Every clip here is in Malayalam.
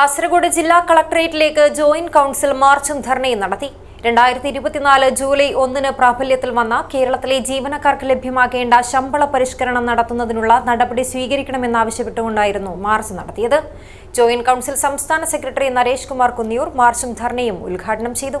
കാസർഗോഡ് ജില്ലാ കളക്ടറേറ്റിലേക്ക് ജോയിന്റ് കൌൺസിൽ മാർച്ചും ധർണയും നടത്തി. രണ്ടായിരത്തി ഇരുപത്തിനാല് ജൂലൈ ഒന്നിന് പ്രാബല്യത്തിൽ വന്ന കേരളത്തിലെ ജീവനക്കാർക്ക് ലഭ്യമാക്കേണ്ട ശമ്പള പരിഷ്കരണം നടത്തുന്നതിനുള്ള നടപടി സ്വീകരിക്കണമെന്നാവശ്യപ്പെട്ടുകൊണ്ടായിരുന്നു മാർച്ച് നടത്തിയത്. ജോയിന്റ് കൌൺസിൽ സംസ്ഥാന സെക്രട്ടറി നരേഷ് കുമാർ കുന്നിയൂർ മാർച്ചും ധർണയും ഉദ്ഘാടനം ചെയ്തു.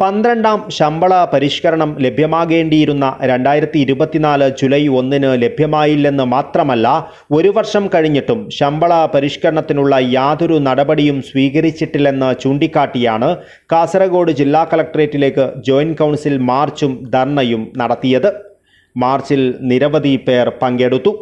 പന്ത്രണ്ടാം ശമ്പള പരിഷ്കരണം ലഭ്യമാകേണ്ടിയിരുന്ന രണ്ടായിരത്തി ഇരുപത്തിനാല് ജൂലൈ ഒന്നിന് ലഭ്യമായില്ലെന്ന് മാത്രമല്ല ഒരു വർഷം കഴിഞ്ഞിട്ടും ശമ്പള പരിഷ്കരണത്തിനുള്ള യാതൊരു നടപടിയും സ്വീകരിച്ചിട്ടില്ലെന്ന് ചൂണ്ടിക്കാട്ടിയാണ് കാസർഗോഡ് ജില്ലാ കളക്ടറേറ്റിലേക്ക് ജോയിന്റ് കൗൺസിൽ മാർച്ചും ധർണയും നടത്തിയത്. മാർച്ചിൽ നിരവധി പേർ പങ്കെടുത്തു.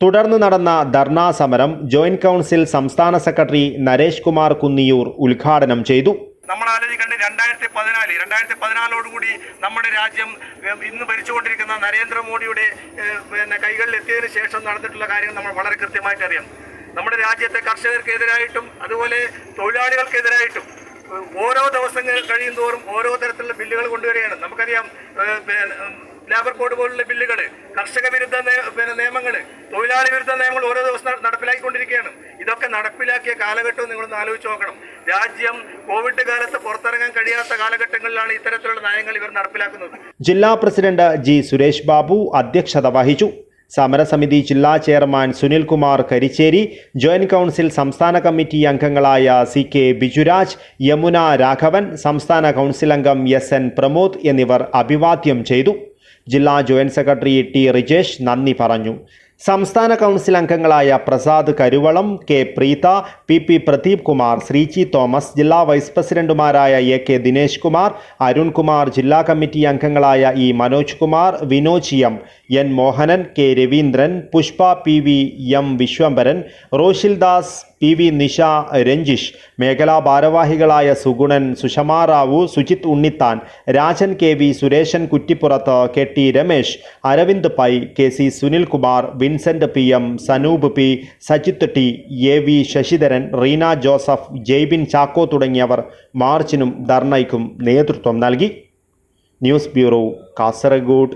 തുടർന്ന് നടന്ന ധർണാ സമരം ജോയിന്റ് കൗൺസിൽ സംസ്ഥാന സെക്രട്ടറി നരേഷ് കുമാർ കുന്നിയൂർ ഉദ്ഘാടനം ചെയ്തു. നമ്മൾ ആലോചിക്കേണ്ടത് രണ്ടായിരത്തി പതിനാല് രണ്ടായിരത്തി പതിനാലോടുകൂടി നമ്മുടെ രാജ്യം ഇന്ന് ഭരിച്ചുകൊണ്ടിരിക്കുന്ന നരേന്ദ്രമോദിയുടെ പിന്നെ കൈകളിൽ എത്തിയതിനു ശേഷം നടന്നിട്ടുള്ള കാര്യങ്ങൾ നമ്മൾ വളരെ കൃത്യമായിട്ട് അറിയാം നമ്മുടെ രാജ്യത്തെ കർഷകർക്കെതിരായിട്ടും അതുപോലെ തൊഴിലാളികൾക്കെതിരായിട്ടും ഓരോ ദിവസങ്ങൾ കഴിയും തോറും ഓരോ തരത്തിലുള്ള ബില്ലുകൾ കൊണ്ടുവരികയാണ്. നമുക്കറിയാം ലേബർ കോഡ് പോലുള്ള ബില്ലുകൾ കർഷക വിരുദ്ധ പിന്നെ നിയമങ്ങൾ തൊഴിലാളി വിരുദ്ധ നിയമങ്ങൾ ഓരോ ദിവസം നട- നടപ്പിലാക്കിക്കൊണ്ടിരിക്കുകയാണ് ഇതൊക്കെ നടപ്പിലാക്കിയ കാലഘട്ടം നിങ്ങളൊന്ന് ആലോചിച്ച് നോക്കണം. രാജ്യം കോവിഡ് കാലത്ത് പുറത്തിറങ്ങാൻ കഴിയാത്ത കാലഘട്ടങ്ങളിലാണ് ഇത്തരത്തിലുള്ള നയങ്ങൾ ഇവർ നടപ്പിലാക്കുന്നത്. ജില്ലാ പ്രസിഡന്റ് ജി സുരേഷ് ബാബു അധ്യക്ഷത വഹിച്ചു. സമരസമിതി ജില്ലാ chairman Sunilkumar Karicheri joint council സംസ്ഥാന കമ്മിറ്റി അംഗങ്ങളായ സി കെ ബിജുരാജ് യമുന രാഘവൻ സംസ്ഥാന കൗൺസിൽ അംഗം എസ് എൻ പ്രമോദ് എന്നിവർ അഭിവാദ്യം ചെയ്തു. ജില്ലാ ജോയിന്റ് സെക്രട്ടറി ടി റിജേഷ് നന്ദി പറഞ്ഞു. സംസ്ഥാന കൗൺസിൽ അംഗങ്ങളായ Prasad Karuvalam K Preetha P P Pradeep Kumar Sreechi Thomas ജില്ലാ വൈസ് പ്രസിഡന്റുമാരായ എ കെ ദിനേശ് കുമാർ അരുൺ കുമാർ ജില്ലാ കമ്മിറ്റി അംഗങ്ങളായ E Manoj Kumar Vinoj M N Mohanan K Raveendran Pushpa P V M Vishwambharan Roshildas P V Nisha Ranjish മേഖലാ ഭാരവാഹികളായ Sugunan Sushama Rao Sujith Unnithan Rajan K V Suresan കുറ്റിപ്പുറത്ത് K T Ramesh Aravind Pai K C Sunilkumar Vincent P M Sanoop P Sajith T A V Sasidharan Reena Joseph Jaibin Chacko തുടങ്ങിയവർ മാർച്ചിനും ധർണയ്ക്കും നേതൃത്വം നൽകി. News bureau Kasaragod.